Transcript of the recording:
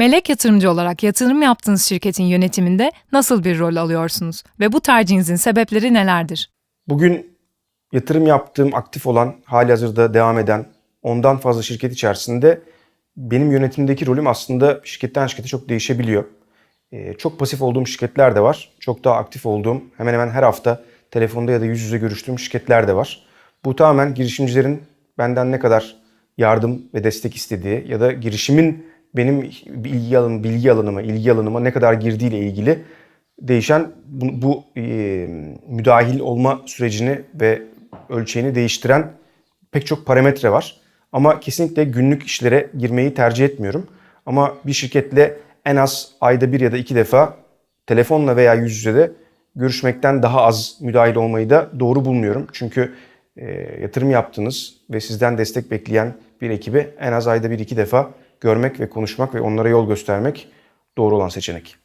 Melek yatırımcı olarak yatırım yaptığınız şirketin yönetiminde nasıl bir rol alıyorsunuz ve bu tercihinizin sebepleri nelerdir? Bugün yatırım yaptığım aktif olan, hali hazırda devam eden ondan fazla şirket içerisinde benim yönetimdeki rolüm aslında şirketten şirkete çok değişebiliyor. Ee, çok pasif olduğum şirketler de var. Çok daha aktif olduğum, hemen hemen her hafta telefonda ya da yüz yüze görüştüğüm şirketler de var. Bu tamamen girişimcilerin benden ne kadar yardım ve destek istediği ya da girişimin benim bilgi alanım, bilgi alanıma, ilgi alanıma ne kadar girdiğiyle ilgili değişen bu, bu e, müdahil olma sürecini ve ölçeğini değiştiren pek çok parametre var. Ama kesinlikle günlük işlere girmeyi tercih etmiyorum. Ama bir şirketle en az ayda bir ya da iki defa telefonla veya yüz yüze de görüşmekten daha az müdahil olmayı da doğru bulmuyorum. Çünkü e, yatırım yaptığınız ve sizden destek bekleyen bir ekibi en az ayda bir iki defa görmek ve konuşmak ve onlara yol göstermek doğru olan seçenek.